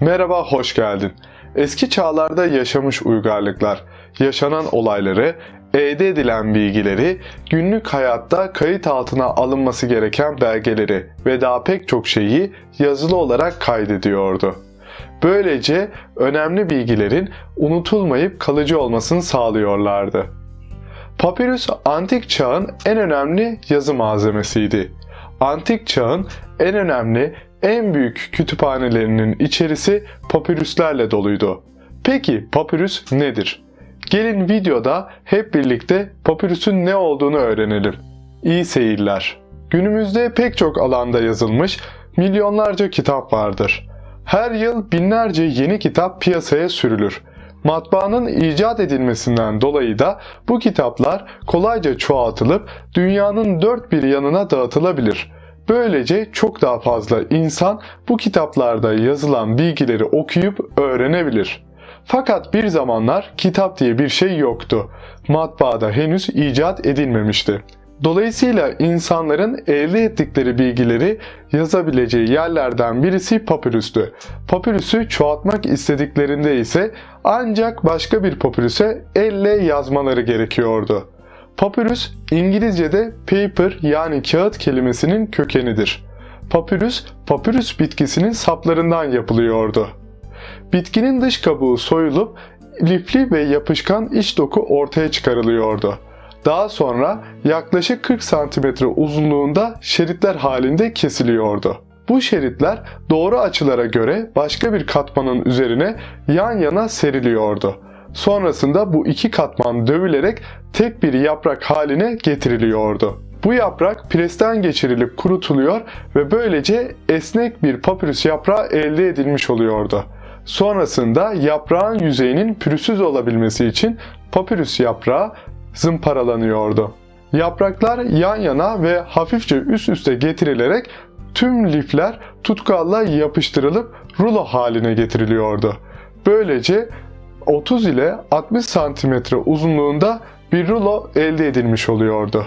Merhaba, hoş geldin. Eski çağlarda yaşamış uygarlıklar, yaşanan olayları, elde edilen bilgileri, günlük hayatta kayıt altına alınması gereken belgeleri ve daha pek çok şeyi yazılı olarak kaydediyordu. Böylece önemli bilgilerin unutulmayıp kalıcı olmasını sağlıyorlardı. Papirüs antik çağın en önemli yazı malzemesiydi. Antik çağın en önemli, en büyük kütüphanelerinin içerisi papirüslerle doluydu. Peki papirüs nedir? Gelin videoda hep birlikte papirüsün ne olduğunu öğrenelim. İyi seyirler. Günümüzde pek çok alanda yazılmış milyonlarca kitap vardır. Her yıl binlerce yeni kitap piyasaya sürülür. Matbaanın icat edilmesinden dolayı da bu kitaplar kolayca çoğaltılıp dünyanın dört bir yanına dağıtılabilir. Böylece çok daha fazla insan bu kitaplarda yazılan bilgileri okuyup öğrenebilir. Fakat bir zamanlar kitap diye bir şey yoktu. Matbaada henüz icat edilmemişti. Dolayısıyla insanların elde ettikleri bilgileri yazabileceği yerlerden birisi papirüstü. Papirüsü çoğaltmak istediklerinde ise ancak başka bir papirüse elle yazmaları gerekiyordu. Papyrus İngilizce'de paper yani kağıt kelimesinin kökenidir. Papyrus, papyrus bitkisinin saplarından yapılıyordu. Bitkinin dış kabuğu soyulup lifli ve yapışkan iç doku ortaya çıkarılıyordu. Daha sonra yaklaşık 40 cm uzunluğunda şeritler halinde kesiliyordu. Bu şeritler doğru açılara göre başka bir katmanın üzerine yan yana seriliyordu. Sonrasında bu iki katman dövülerek tek bir yaprak haline getiriliyordu. Bu yaprak presten geçirilip kurutuluyor ve böylece esnek bir papyrus yaprağı elde edilmiş oluyordu. Sonrasında yaprağın yüzeyinin pürüzsüz olabilmesi için papyrus yaprağı zımparalanıyordu. Yapraklar yan yana ve hafifçe üst üste getirilerek tüm lifler tutkalla yapıştırılıp rulo haline getiriliyordu. Böylece 30 ile 60 santimetre uzunluğunda bir rulo elde edilmiş oluyordu.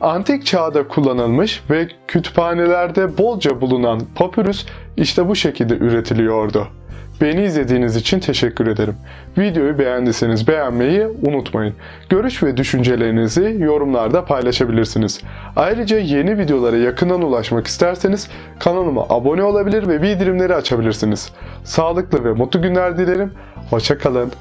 Antik çağda kullanılmış ve kütüphanelerde bolca bulunan papyrus işte bu şekilde üretiliyordu. Beni izlediğiniz için teşekkür ederim. Videoyu beğendiyseniz beğenmeyi unutmayın. Görüş ve düşüncelerinizi yorumlarda paylaşabilirsiniz. Ayrıca yeni videolara yakından ulaşmak isterseniz kanalıma abone olabilir ve bildirimleri açabilirsiniz. Sağlıklı ve mutlu günler dilerim. Hoşçakalın.